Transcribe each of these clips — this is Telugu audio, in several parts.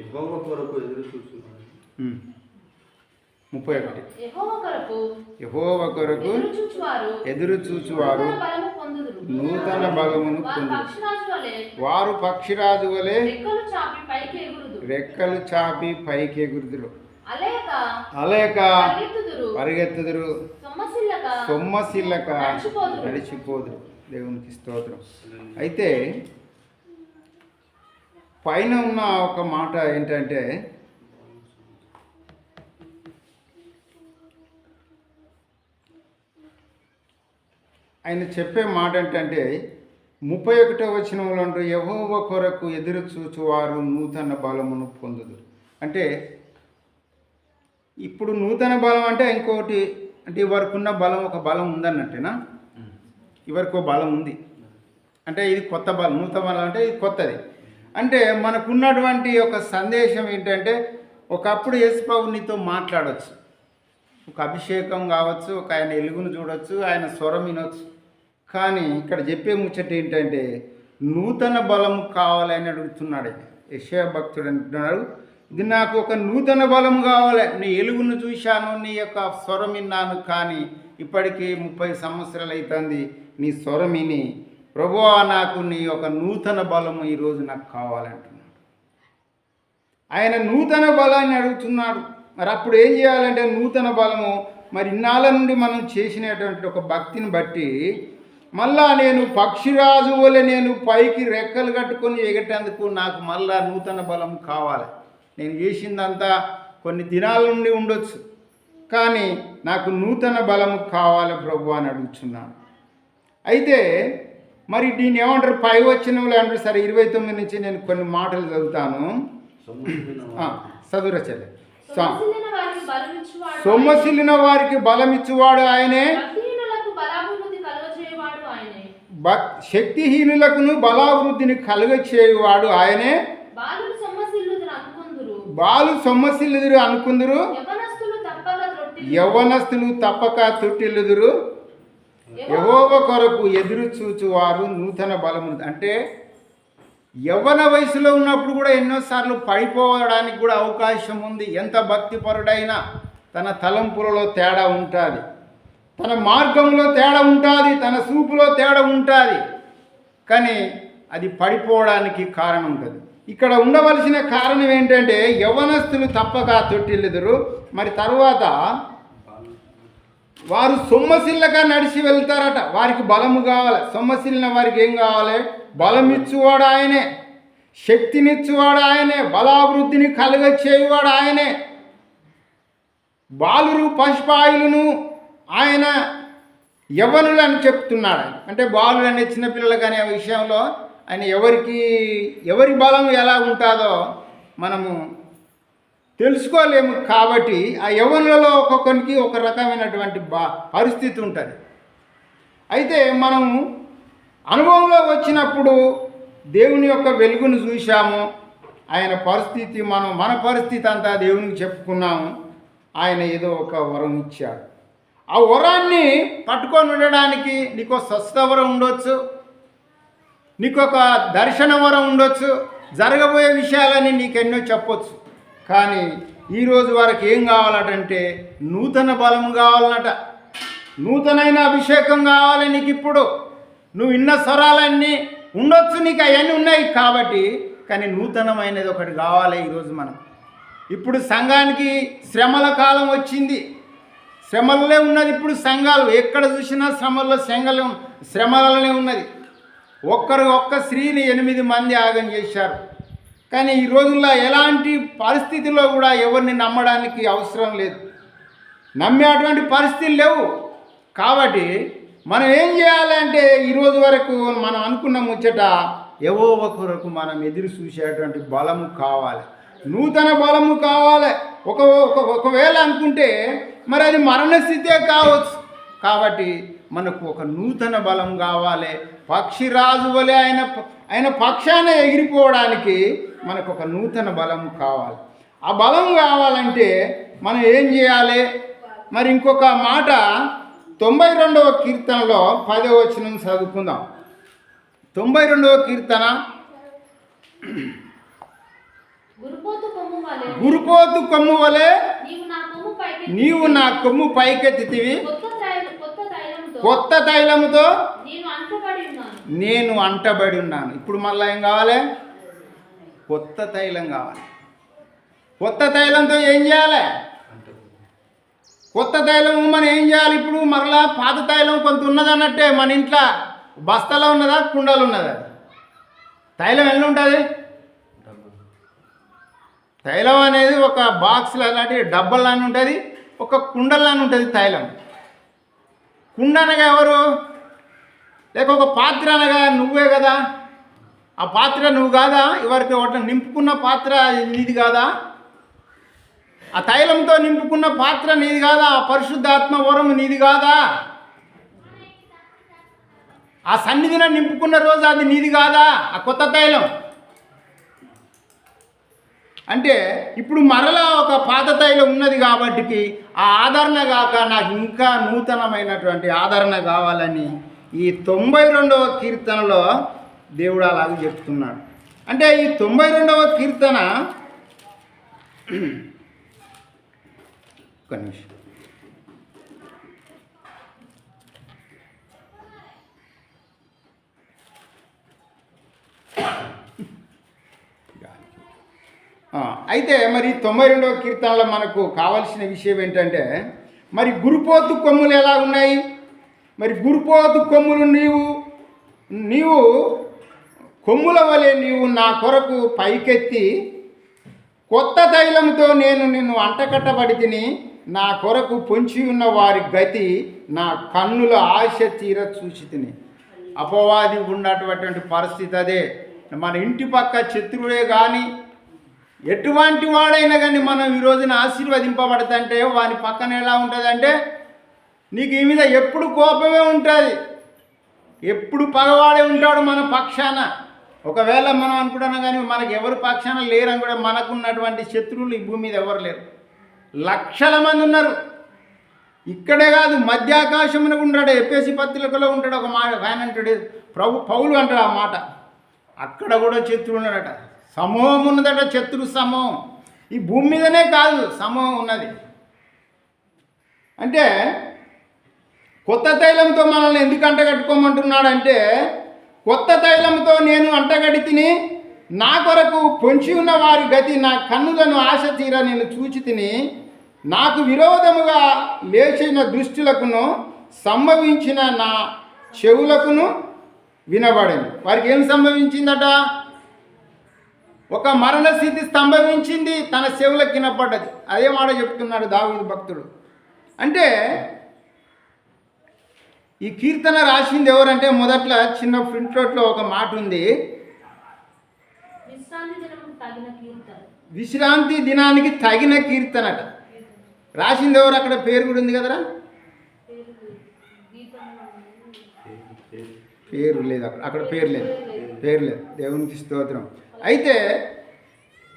యెహోవా కొరకు ఎదురు చూస్తున్నాను. ఉమ్. ముప్పై ఒకటి. యెహోవా కొరకు ఎదురు చూచువారు. నూతన బలమును వారు పొందు పక్షిరాజు వలె వారు పక్షిరాజు వలె రెక్కలు చాపి పైకి ఎగురుదురు. అలేక పరిగెత్తుదురు. సొమ్మసిల్లక. నడిచిపోదురు. దేవునికి స్తోత్రం. అయితే పైన ఉన్న ఒక మాట ఏంటంటే ఆయన చెప్పే మాట ఏంటంటే ముప్పై ఒకటో వచనంలో యహోవ కొరకు ఎదురు చూచువారు నూతన బలమును పొందుదు అంటే ఇప్పుడు నూతన బలం అంటే ఇంకోటి అంటే ఇవరకు ఉన్న బలం ఒక బలం ఉందన్నట్టేనా? ఇవరకు బలం ఉంది. అంటే ఇది కొత్త బలం నూతన బలం అంటే ఇది కొత్తది. అంటే మనకున్నటువంటి ఒక సందేశం ఏంటంటే ఒకప్పుడు యేసుప్రభు నీతో మాట్లాడవచ్చు ఒక అభిషేకం కావచ్చు ఒక ఆయన ఎలుగును చూడొచ్చు ఆయన స్వరం వినొచ్చు. కానీ ఇక్కడ చెప్పే ముచ్చట ఏంటంటే నూతన బలం కావాలని అడుగుతున్నాడు యశయ భక్తుడు అంటున్నాడు ఇది నాకు ఒక నూతన బలం కావాలి. నీ ఎలుగును చూశాను నీ యొక్క స్వరం విన్నాను కానీ ఇప్పటికీ ముప్పై సంవత్సరాలు అవుతుంది నీ స్వరం విని ప్రభువా నాకు నీ యొక్క నూతన బలము ఈరోజు నాకు కావాలంటున్నాడు ఆయన నూతన బలాన్ని అడుగుతున్నాడు. మరి అప్పుడు ఏం చేయాలంటే నూతన బలము మరి ఇన్నాళ్ళ నుండి మనం చేసినటువంటి ఒక భక్తిని బట్టి మళ్ళా నేను పక్షిరాజు వలె నేను పైకి రెక్కలు కట్టుకొని ఎగటందుకు నాకు మళ్ళా నూతన బలం కావాలి. నేను చేసిందంతా కొన్ని దినాల నుండి ఉండొచ్చు. కానీ నాకు నూతన బలము కావాలి ప్రభు అని అడుగుతున్నాను అయితే మరి దీన్ని ఏమంటారు? పై వచ్చినవులు అంటారు సరే ఇరవై తొమ్మిది నుంచి నేను కొన్ని మాటలు చదువుతాను. ఆ, చదువురా చెల్లె సా- సొమ్మసిల్లిన వారికి బలమిచ్చువాడు ఆయనే. భక్తిహీనులకు బలాభివృద్ధి కలుగజేయవాడు ఆయనే. భక్ శక్తిహీనులకును బలావృద్ధిని కలుగచేయువాడు ఆయనే. బాలు సొమ్మసిల్లుదురు అనుకుందురు. యవనస్తులు తప్పక తొట్టిల్లుదురు యహోవ కొరకు ఎదురు చూచువారు నూతన బలము అంటే యవ్వన వయసులో ఉన్నప్పుడు కూడా ఎన్నోసార్లు పడిపోవడానికి కూడా అవకాశం ఉంది. ఎంత భక్తిపరుడైనా తన తలంపులలో తేడా ఉంటుంది. తన మార్గంలో తేడా ఉంటుంది తన చూపులో తేడా ఉంటుంది. కానీ అది పడిపోవడానికి కారణం ఉంటుంది ఇక్కడ ఉండవలసిన కారణం ఏంటంటే యవ్వనస్తులు తప్పక తొట్టిల్లుదురు. మరి తరువాత వారు సొమ్మసిల్లగా నడిచి వెళ్తారట. వారికి బలము కావాలి. సొమ్మసిల్లిన వారికి ఏం కావాలి? బలం ఇచ్చువాడు ఆయనే. శక్తినిచ్చువాడు ఆయనే. బలాభివృద్ధిని కలుగ చేయువాడు ఆయనే. బాలురు పశుపాయులను ఆయన యవ్వనులు అని చెప్తున్నాడు అంటే బాలుడు అనే చిన్నపిల్లలకు అనే విషయంలో ఆయన ఎవరికి ఎవరి బలం ఎలా ఉంటుందో మనము తెలుసుకోలేము కాబట్టి ఆ యవనులలో ఒక్కొక్కరికి ఒక రకమైనటువంటి బా పరిస్థితి ఉంటుంది. అయితే మనము అనుభవంలో వచ్చినప్పుడు దేవుని యొక్క వెలుగును చూశాము. ఆయన పరిస్థితి మనం మన పరిస్థితి అంతా దేవునికి చెప్పుకున్నాము. ఆయన ఏదో ఒక వరం ఇచ్చాడు. ఆ వరాన్ని పట్టుకొని ఉండడానికి నీకు స్వస్థవరం ఉండొచ్చు. నీకు ఒక దర్శన వరం ఉండొచ్చు. జరగబోయే విషయాలని నీకెన్నో చెప్పొచ్చు. కానీ ఈరోజు వరకు ఏం కావాలటంటే నూతన బలం కావాలన్నట నూతనైన అభిషేకం కావాలి నీకు ఇప్పుడు నువ్వు ఇన్న స్వరాలన్నీ ఉండొచ్చు నీకు అవన్నీ ఉన్నాయి కాబట్టి కానీ నూతనమైనది ఒకటి కావాలి ఈరోజు మనం ఇప్పుడు సంఘానికి శ్రమల కాలం వచ్చింది. శ్రమలనే ఉన్నది ఇప్పుడు సంఘాలు. ఎక్కడ చూసినా శ్రమల్లో సంఘాలు శ్రమలనే ఉన్నది. ఒక్కరు ఒక్క స్త్రీని ఎనిమిది మంది ఆగం చేశారు. కానీ ఈ రోజుల్లో ఎలాంటి పరిస్థితుల్లో కూడా ఎవరిని నమ్మడానికి అవసరం లేదు. నమ్మే అటువంటి పరిస్థితులు లేవు. కాబట్టి మనం ఏం చేయాలంటే ఈరోజు వరకు మనం అనుకున్న ముచ్చట ఎవో ఒకరకు మనం ఎదురు చూసేటువంటి బలము కావాలి. నూతన బలము కావాలి. ఒక ఒక- ఒకవేళ అనుకుంటే మరి అది మరణస్థితే కావచ్చు. కాబట్టి మనకు ఒక నూతన బలం కావాలి. పక్షిరాజు వలె ఆయన ఆయన పక్షాన ఎగిరిపోవడానికి మనకు ఒక నూతన బలం కావాలి. ఆ బలం కావాలంటే మనం ఏం చేయాలి? మరి ఇంకొక మాట తొంభై రెండవ కీర్తనలో పదవ వచనం చదువుకుందాం. తొంభై రెండవ కీర్తన. గురు కొమ్ము వలె గురుపోతు కొమ్ము వలె నీవు నా కొమ్ము పైకెత్తితివి కొత్త తైలముతో నేను అంటబడి ఉన్నాను. ఇప్పుడు మళ్ళీ ఏం కావాలి? కొత్త తైలం కావాలి. కొత్త తైలంతో ఏం చేయాలి? కొత్త తైలం మనం ఏం చేయాలి ఇప్పుడు? మరలా పాత తైలం కొంత ఉన్నది అన్నట్టే మన ఇంట్లో బస్తాలో ఉన్నదా? కుండలు ఉన్నదా? తైలం ఎల్లు ఉంటుంది? తైలం అనేది ఒక బాక్స్లో అలాంటి డబ్బల్లానే ఉంటుంది. ఒక కుండల్లానే ఉంటుంది తైలం. కుండ అనగా ఎవరు? లేక ఒక పాత్ర అనగా నువ్వే కదా? ఆ పాత్ర నువ్వు కాదా? ఎవరికి ఒకటి నింపుకున్న పాత్ర నీది కాదా? ఆ తైలంతో నింపుకున్న పాత్ర నీది కాదా? ఆ పరిశుద్ధాత్మ వరం నీది కాదా? ఆ సన్నిధిన నింపుకున్న రోజు అది నీది కాదా? ఆ కొత్త తైలం. అంటే ఇప్పుడు మరలా ఒక పాత తైలం ఉన్నది కాబట్టి ఆ ఆదరణ కాక నాకు ఇంకా నూతనమైనటువంటి ఆదరణ కావాలని ఈ తొంభై రెండవ కీర్తనలో దేవుడు అలాగే చెప్తున్నాడు. అంటే ఈ తొంభై రెండవ కీర్తన ఒక నిమిషం. అయితే మరి తొంభై రెండవ కీర్తనలో మనకు కావలసిన విషయం ఏంటంటే మరి గురుపోతు కొమ్ములు ఎలా ఉన్నాయి? మరి గురుపోతు కొమ్ములు నీవు నీవు కొమ్ముల వలె నీవు నా కొరకు పైకెత్తి కొత్త తైలంతో నేను నిన్ను అంటకట్టబడి తిని నా కొరకు పొంచి ఉన్న వారి గతి నా కన్నుల ఆశ తీర చూసి తిని. అపవాది ఉన్నటువంటి పరిస్థితి అదే. మన ఇంటి పక్క శత్రుడే కానీ ఎటువంటి వాడైనా కానీ మనం ఈ రోజున ఆశీర్వదింపబడతంటే వాని పక్కన ఎలా ఉంటుందంటే నీకు ఈ మీద ఎప్పుడు కోపమే ఉంటుంది. ఎప్పుడు పగవాడే ఉంటాడు మన పక్షాన. ఒకవేళ మనం అనుకుంటున్నాం కానీ మనకు ఎవరు పక్షాన లేరని కూడా మనకున్నటువంటి శత్రువులు ఈ భూమి మీద ఎవరు లేరు. లక్షల మంది ఉన్నారు. ఇక్కడే కాదు మధ్యాకాశమున ఉంటాడు ఎప్పేసి పత్రికలో ఉంటాడు ఒక మాట ఆయన అంటాడు ప్రభు పౌలు అంటాడు ఆ మాట. అక్కడ కూడా శత్రువు ఉన్నాడట. సమూహం ఉన్నదట శత్రు సమూహం. ఈ భూమి మీదనే కాదు సమూహం ఉన్నది. అంటే కొత్త తైలంతో మనల్ని ఎందుకు అంటగట్టుకోమంటున్నాడంటే కొత్త తైలంతో నేను అంటగడి తిని నా కొరకు పొంచి ఉన్న వారి గతి నా కన్నులను ఆశ తీర నేను చూచి తిని నాకు విరోధముగా లేచిన దృష్టిలకును సంభవించిన నా చెవులకును వినబడింది వారికి ఏం సంభవించిందట? ఒక మరణ స్థితి సంభవించింది తన చెవులకు వినపడ్డది. అదే మాట చెప్తున్నాడు దావీదు భక్తుడు. అంటే ఈ కీర్తన రాసింది ఎవరంటే మొదట్లో చిన్న ప్రింట్లోట్లో ఒక మాట ఉంది. విశ్రాంతి కీర్తన. దినానికి తగిన కీర్తనట. రాసింది ఎవరు? అక్కడ పేరు కూడా ఉంది కదరా? పేరు లేదు అక్కడ. అక్కడ పేరు లేదు. పేరు లేదు. దేవునికి స్తోత్రం. అయితే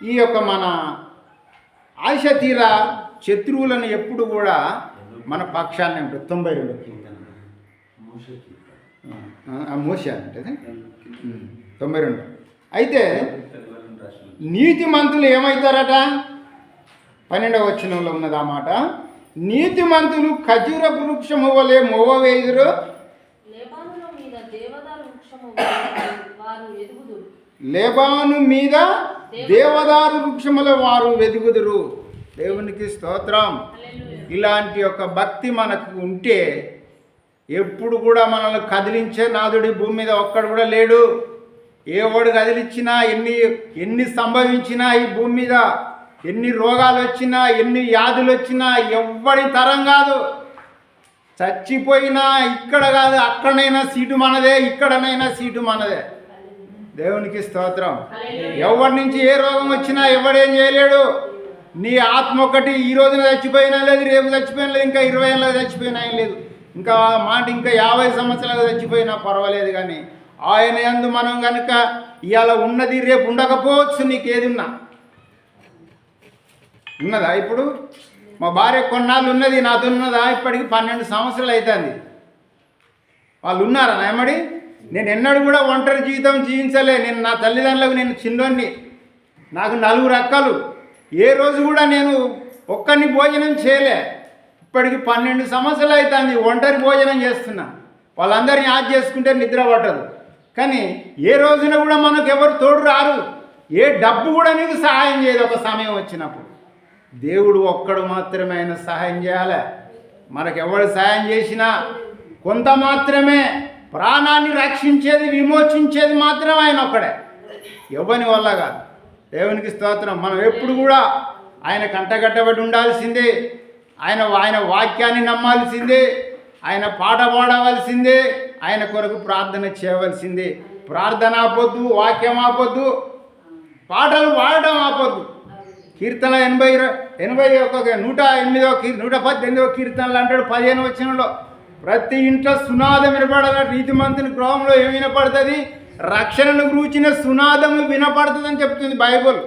ఈ యొక్క మన ఆశ తీర శత్రువులను ఎప్పుడు కూడా మన పక్షాన్ని ఉంటుంది తొంభై రెండు. ఆ, మోస అంటే తొంభై రెండు. అయితే నీతి మంతులు ఏమవుతారట పన్నెండవ వచనంలో ఉన్నది ఆ మాట. నీతి మంతులు ఖజూర వృక్షము వలె మొవ్వ వేయుదురు. లేబానుల మీద దేవదారు వృక్షము వారు ఎదుగుదురు లేబాను మీద దేవదారు వృక్షముల వారు వెదుగుదురు. దేవునికి స్తోత్రం. హల్లెలూయా. ఇలాంటి ఒక భక్తి మనకు ఉంటే ఎప్పుడు కూడా మనల్ని కదిలించే నాదుడి భూమి మీద ఒక్కడు కూడా లేడు. ఏ వాడు కదిలించినా ఎన్ని ఎన్ని సంభవించినా ఈ భూమి మీద ఎన్ని రోగాలు వచ్చినా ఎన్ని వ్యాధులు వచ్చినా ఎవ్వడి తరం కాదు. చచ్చిపోయినా ఇక్కడ కాదు అక్కడనైనా సీటు మనదే ఇక్కడనైనా సీటు మనదే. దేవునికి స్తోత్రం. ఎవరి నుంచి ఏ రోగం వచ్చినా ఎవడేం చేయలేడు. నీ ఆత్మ ఒకటి ఈ రోజున చచ్చిపోయినా లేదు రేపు చచ్చిపోయినా లేదు ఇంకా ఇరవై ఏళ్ళ చచ్చిపోయినా లేదు. ఇంకా మాట ఇంకా యాభై సంవత్సరాలు చచ్చిపోయినా పర్వాలేదు కానీ ఆయన ఎందు మనం కనుక ఇవాళ ఉన్నది రేపు ఉండకపోవచ్చు నీకు ఏది ఉన్నా ఉన్నదా ఇప్పుడు? మా భార్య కొన్నాళ్ళు ఉన్నది నాతో ఉన్నదా? ఇప్పటికి పన్నెండు సంవత్సరాలు అవుతుంది వాళ్ళు ఉన్నారా నాయమడి నేను ఎన్నడూ కూడా ఒంటరి జీవితం జీవించలే. నేను నా తల్లిదండ్రులకు నేను చిన్నోన్ని నాకు నలుగురు అక్కలు. ఏ రోజు కూడా నేను ఒక్కరిని భోజనం చేయలే. ఇప్పటికి పన్నెండు సంవత్సరాలు అవుతుంది ఒంటరి భోజనం చేస్తున్నా. వాళ్ళందరినీ యాద్ చేసుకుంటే నిద్ర పట్టదు. కానీ ఏ రోజున కూడా మనకు ఎవరు తోడు రారు. ఏ డబ్బు కూడా నీకు సహాయం చేయదు ఒక సమయం వచ్చినప్పుడు. దేవుడు ఒక్కడు మాత్రమే ఆయన సహాయం చేయాలి? మనకు ఎవరు సహాయం చేసినా కొంత మాత్రమే ప్రాణాన్ని రక్షించేది విమోచించేది మాత్రం ఆయన ఒక్కడే. ఎవని వల్ల కాదు. దేవునికి స్తోత్రం. మనం ఎప్పుడు కూడా ఆయన కంటగట్టబడి ఉండాల్సిందే. ఆయన ఆయన వాక్యాన్ని నమ్మాల్సిందే ఆయన పాట పాడవలసిందే ఆయన కొరకు ప్రార్థన చేయవలసిందే. ప్రార్థన ఆపొద్దు వాక్యం ఆపొద్దు పాటలు పాడడం ఆపొద్దు. కీర్తన ఎనభై ఎనభై ఒక నూట ఎనిమిదో నూట పద్దెనిమిదో కీర్తనలు అంటాడు పదిహేను వచ్చినలో ప్రతి ఇంట్లో సునాదం వినపడాల నీతిమంతుని గృహంలో ఏమి వినపడుతుంది? రక్షణను గురించిన సునాదము వినపడుతుందని చెప్తుంది బైబుల్.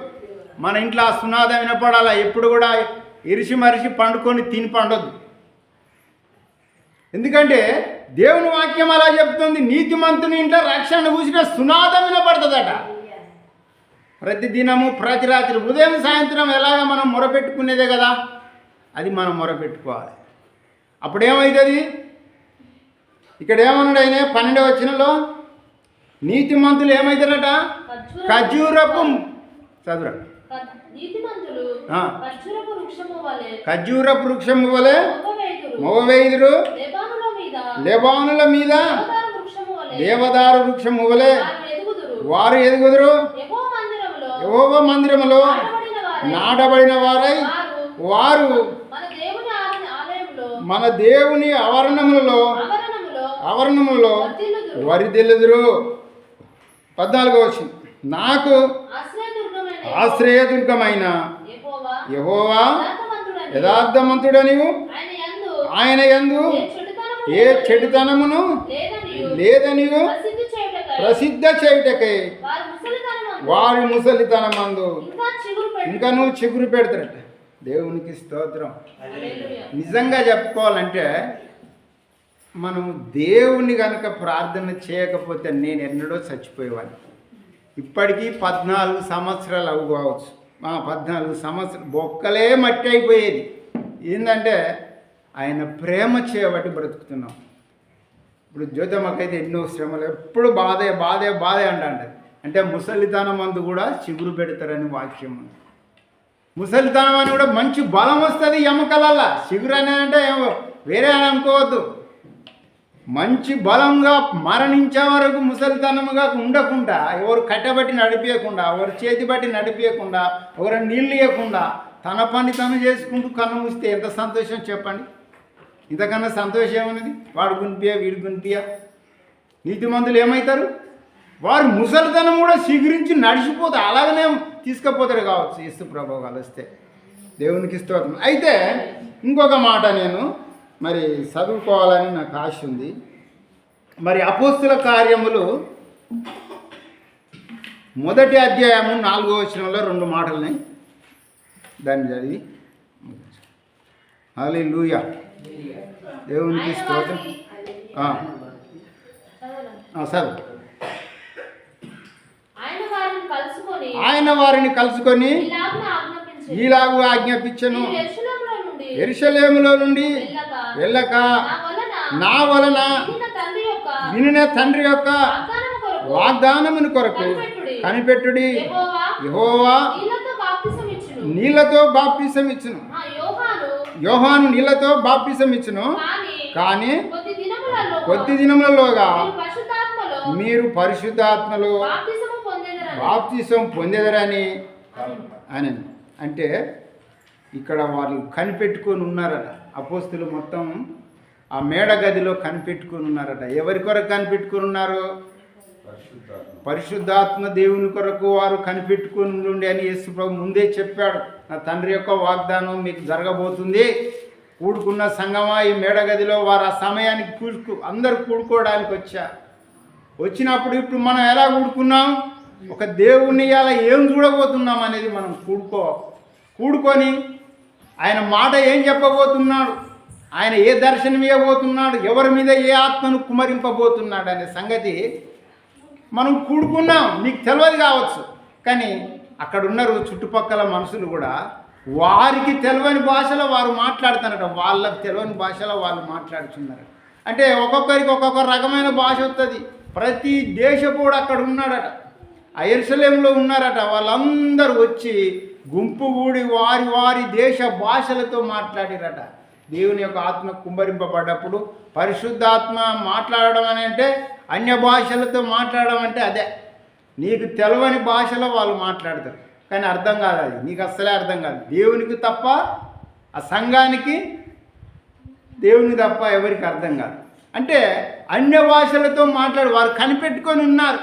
మన ఇంట్లో ఆ సునాదం వినపడాలా? ఎప్పుడు కూడా ఇరిసి మరిసి పండుకొని తిని పండొద్దు. ఎందుకంటే దేవుని వాక్యం అలా చెప్తుంది నీతిమంతుని ఇంట్లో రక్షణ కూసిన సునాదం వినపడుతుందట. ప్రతి దినము ప్రతి రాత్రి ఉదయం సాయంత్రం ఎలాగ మనం మొరపెట్టుకునేదే కదా? అది మనం మొరపెట్టుకోవాలి. అప్పుడు ఏమవుతుంది ఇక్కడ ఏమన్నాడు ఆయన? పన్నెండవ వచనంలో నీతిమంతులు ఏమవుతారట ఖర్జూరపు చదురా ఖర్జూరపు వృక్షము వలె మగవేదురు లెబానుల మీద దేవదారు వృక్షము వలె వారు ఎదుగుదురు. యెహోవా మందిరములో నాటబడిన వారై వారై మన దేవుని ఆవరణములలో ఆవరణములో ఆవరణములలో. వరిదెల్లుదురు. పద్నాలుగో వచ్చింది నాకు ఆశ్రయదుర్గమైన యెహోవా యథార్థవంతుడని యథార్థమంతుడనివు ఆయన యందు ఏ చెడుతనము ఏ చెడుతనమును లేదనియు. ప్రసిద్ధి చేయుటకై. వారి ముసలితనమందు. ఇంకా నువ్వు చిగురు పెడతారట. దేవునికి స్తోత్రం. నిజంగా చెప్పుకోవాలంటే మనం దేవుని కనుక ప్రార్థన చేయకపోతే నేను ఎన్నడో చచ్చిపోయేవాడిని. ఇప్పటికీ పద్నాలుగు సంవత్సరాలు అవి కావచ్చు. పద్నాలుగు సంవత్సరం బొక్కలే మట్టి అయిపోయేది. ఏంటంటే ఆయన ప్రేమ చేయబట్టి బ్రతుకుతున్నాం. ఇప్పుడు జ్యోతమ్మకైతే ఎన్నో శ్రమలు ఎప్పుడు బాధే బాధే బాధే అంట అంటే ముసలితనం మందు కూడా చిగురు పెడతారని వాక్యం ఉంది. ముసలితనం అని కూడా మంచి బలం వస్తుంది ఎముకలల్లా చిగురు అనేది అంటే ఏమో వేరే అని అనుకోవద్దు. మంచి బలంగా మరణించే వరకు ముసలితనముగా ఉండకుండా ఎవరు కట్టబట్టి నడిపించకుండా ఎవరు చేతి బట్టి నడిపించకుండా ఎవరు నీళ్ళు ఇవ్వకుండా తన పని తను చేసుకుంటూ కన్ను మూస్తే ఎంత సంతోషం చెప్పండి? ఇంతకన్నా సంతోషం ఏమన్నది? వాడు గునిపియా వీడు గునిపియా నీతిమంతులు ఏమవుతారు వారు ముసలితనం కూడా స్వీకరించి నడిచిపోతారు అలాగనే తీసుకుపోతారు కావచ్చు ఇస్తు ప్రభావాలు వస్తే. దేవునికి స్తోత్రం. అయితే ఇంకొక మాట నేను మరి చదువుకోవాలని నాకు ఆశ ఉంది. మరి అపోస్తుల కార్యములు మొదటి అధ్యాయము నాలుగో వచనంలో రెండు మాటలని దాన్ని చదివి అలే లూయా దేవునికి స్తోత్రం. చదువు. ఆయన వారిని కలుసుకొని ఈలాగు ఆజ్ఞాపించను. ఎరుషలేములో నుండి వెళ్ళక నా వలన వినిన తండ్రి యొక్క వాగ్దానమును కొరకు కనిపెట్టుడి. యెహోవా నీళ్ళతో బాప్తిసం ఇచ్చును యోహాను నీళ్ళతో బాప్తిసం ఇచ్చును కానీ కొద్ది దినములలో కొద్ది దినములలోగా మీరు పరిశుద్ధాత్మలో బాప్తిసం పొందేదరని అని అంటే ఇక్కడ వాళ్ళు కనిపెట్టుకొని ఉన్నారట. అపోస్తులు మొత్తం ఆ మేడ గదిలో కనిపెట్టుకొని ఉన్నారట. ఎవరి కొరకు కనిపెట్టుకొని ఉన్నారు? పరిశుద్ధాత్మ. దేవుని కొరకు వారు కనిపెట్టుకొని ఉండి అని యేసు ప్రభు ముందే చెప్పాడు. నా తండ్రి యొక్క వాగ్దానం మీకు జరగబోతుంది. కూడుకున్న సంగమా ఈ మేడ గదిలో వారు ఆ సమయానికి కూడుకు అందరు కూడుకోవడానికి వచ్చారు వచ్చినప్పుడు ఇప్పుడు మనం ఎలా కూడుకున్నాం? ఒక దేవుణ్ణి అలా ఏం చూడబోతున్నాం అనేది మనం కూడుకో కూడుకొని ఆయన మాట ఏం చెప్పబోతున్నాడు? ఆయన ఏ దర్శనం ఇవ్వబోతున్నాడు? ఎవరి మీద ఏ ఆత్మను కుమరింపబోతున్నాడు అనే సంగతి మనం కూడుకున్నాం. నీకు తెలియదు కావచ్చు. కానీ అక్కడ ఉన్నారు చుట్టుపక్కల మనుషులు కూడా వారికి తెలియని భాషలో వారు మాట్లాడుతున్నారట వాళ్ళకి తెలియని భాషలో వాళ్ళు మాట్లాడుతున్నారు. అంటే ఒక్కొక్కరికి ఒక్కొక్క రకమైన భాష వస్తుంది ప్రతి దేశపు కూడా అక్కడ ఉన్నాడట. ఆ ఎరుసలేంలో ఉన్నారట. వాళ్ళందరూ వచ్చి గుంపుగూడి వారి వారి దేశ భాషలతో మాట్లాడిరట. దేవుని యొక్క ఆత్మ కుంభరింపబడ్డప్పుడు పరిశుద్ధాత్మ మాట్లాడడం అని అంటే అన్య భాషలతో మాట్లాడడం అంటే అదే. నీకు తెలవని భాషలో వాళ్ళు మాట్లాడతారు. కానీ అర్థం కాదు అది. నీకు అస్సలే అర్థం కాదు. దేవునికి తప్ప ఆ సంఘానికి దేవునికి తప్ప ఎవరికి అర్థం కాదు. అంటే అన్య భాషలతో మాట్లాడు. వారు కనిపెట్టుకొని ఉన్నారు.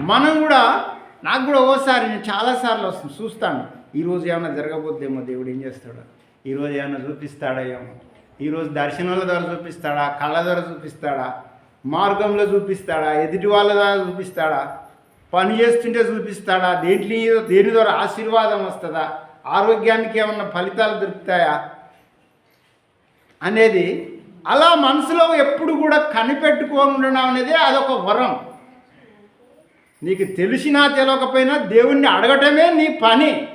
మనం కూడా నాకు కూడా ఓసారి నేను చాలాసార్లు వస్తుంది చూస్తాను. ఈరోజు ఏమైనా జరగబోద్దేమో దేవుడు ఏం చేస్తాడు. ఈరోజు ఏమైనా చూపిస్తాడా ఏమో. ఈరోజు దర్శనాల ద్వారా చూపిస్తాడా? కళ్ళ ద్వారా చూపిస్తాడా? మార్గంలో చూపిస్తాడా? ఎదుటి వాళ్ళ ద్వారా చూపిస్తాడా? పని చేస్తుంటే చూపిస్తాడా? దేంట్లో దేని ద్వారా ఆశీర్వాదం వస్తుందా? ఆరోగ్యానికి ఏమన్నా ఫలితాలు దొరుకుతాయా? అనేది అలా మనసులో ఎప్పుడు కూడా కనిపెట్టుకొని ఉండడం అనేది అదొక వరం. నీకు తెలిసినా తెలియకపోయినా దేవుణ్ణి అడగటమే నీ పని.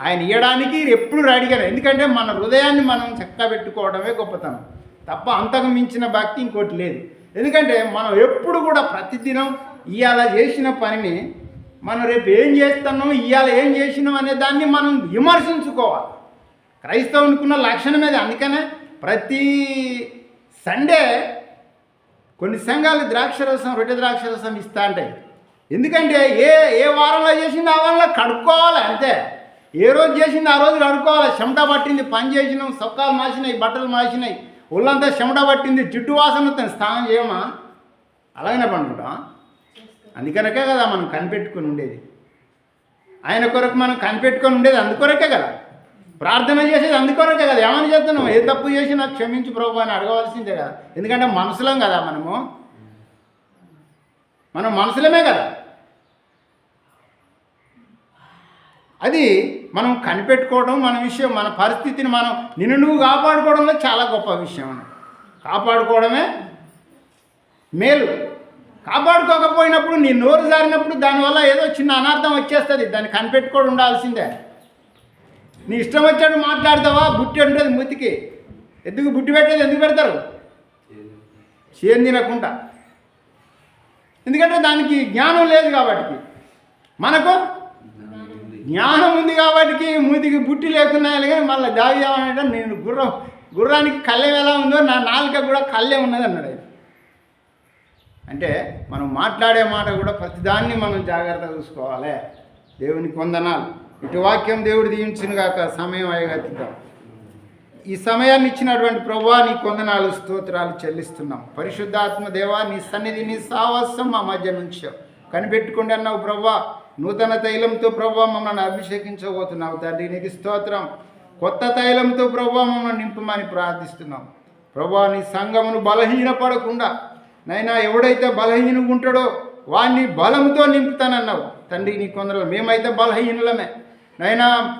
ఆయన ఇవ్వడానికి ఎప్పుడు అడిగారు ఎందుకంటే మన హృదయాన్ని మనం చక్కగా పెట్టుకోవడమే గొప్పతనం. తప్ప అంతకు మించిన భక్తి ఇంకోటి లేదు. ఎందుకంటే మనం ఎప్పుడు కూడా ప్రతిదినం ఇవాళ చేసిన పనిని మనం రేపు ఏం చేస్తున్నాం ఇవాళ ఏం చేసినాం అనే దాన్ని మనం విమర్శించుకోవాలి. క్రైస్తవునికున్న లక్షణం అది అందుకనే ప్రతి సండే కొన్ని సంఘాలు ద్రాక్షరసం రొట్టె ద్రాక్షరసం ఇస్తా ఉంటాయి ఎందుకంటే ఏ ఏ వారంలో చేసింది ఆ వారంలో కడుక్కోవాలి అంతే. ఏ రోజు చేసింది ఆ రోజు కడుక్కోవాలి. చెమట పట్టింది పని చేసినాం సొక్కాలు మాసినాయి బట్టలు మాసినాయి ఒళ్ళంతా చెమట పట్టింది జిడ్డు వాసన వస్తుంది స్నానం చేయమా? అలాగనే పండుకుంటాం. అందుకనకే కదా మనం కనిపెట్టుకుని ఉండేది. ఆయన కొరకు మనం కనిపెట్టుకొని ఉండేది అందుకొరకే కదా. ప్రార్థన చేసేది అందుకొరకే కదా. ఏమని చేస్తున్నాం ఏ తప్పు చేసినా క్షమించి ప్రభు అని అడగవలసిందే కదా. ఎందుకంటే మనుషులం కదా మనము. మనం మనుషులమే కదా. అది మనం కనిపెట్టుకోవడం మన విషయం మన పరిస్థితిని మనం నిన్ను నువ్వు కాపాడుకోవడంలో చాలా గొప్ప విషయం కాపాడుకోవడమే మేలు. కాపాడుకోకపోయినప్పుడు నీ నోరు జారినప్పుడు దానివల్ల ఏదో చిన్న అనార్థం వచ్చేస్తుంది. దాన్ని కనిపెట్టుకోవడం ఉండాల్సిందే. నీ ఇష్టం వచ్చాడు మాట్లాడతావా? బుట్టి ఉంటుంది మూతికి. ఎందుకు బుట్టి పెట్టేది ఎందుకు పెడతారు? చేను తినకుండా. ఎందుకంటే దానికి జ్ఞానం లేదు కాబట్టి. మనకు జ్ఞానం ఉంది కాబట్టి మూతికి బుట్టి లేకున్నా కానీ మళ్ళీ దావిదామంటే నేను గుర్రం గుర్రానికి కళ్ళెం ఎలా ఉందో నా నాలుక కూడా కళ్ళెం ఉన్నది అన్నాడు ఆయన. అంటే మనం మాట్లాడే మాట కూడా ప్రతిదాన్ని మనం జాగ్రత్తగా చూసుకోవాలి. దేవుని కొందనాలు. ఇటు వాక్యం దేవుడు దీవించిన కాక సమయం అయ్యగలుగుతాం ఈ సమయాన్ని ఇచ్చినటువంటి ప్రభా నీ కొందనాలు స్తోత్రాలు చెల్లిస్తున్నాం. పరిశుద్ధాత్మ దేవా నీ సన్నిధి నీ సావాసం మా మధ్య నుంచి. కనిపెట్టుకోండి అన్నావు ప్రభా నూతన తైలంతో ప్రభావ మమ్మల్ని అభిషేకించబోతున్నావు తండ్రి. నీకు స్తోత్రం. కొత్త తైలంతో ప్రభావ మమ్మల్ని నింపమని ప్రార్థిస్తున్నాం. ప్రభా నీ సంఘమును బలహీనపడకుండా నైనా ఎవడైతే బలహీనంగా ఉంటాడో వాడిని బలంతో నింపుతానన్నావు. తండ్రి నీ కొందరు మేమైతే బలహీనులమే. నైనా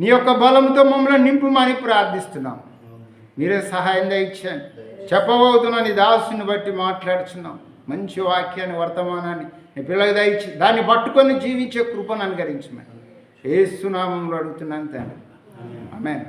నీ యొక్క బలంతో మమ్మల్ని నింపుమని ప్రార్థిస్తున్నాం. మీరే సహాయం దయచేయండి. చెప్పబోతున్నా నీ దాసుని బట్టి మాట్లాడుచున్నాం. మంచి వాక్యాన్ని వర్తమానాన్ని నీ పిల్లకి దయచి దాన్ని పట్టుకొని జీవించే కృపను అనుగరించమని ఏసునామంలో అడుగుతున్నాను తండ్రి. ఆమెన్.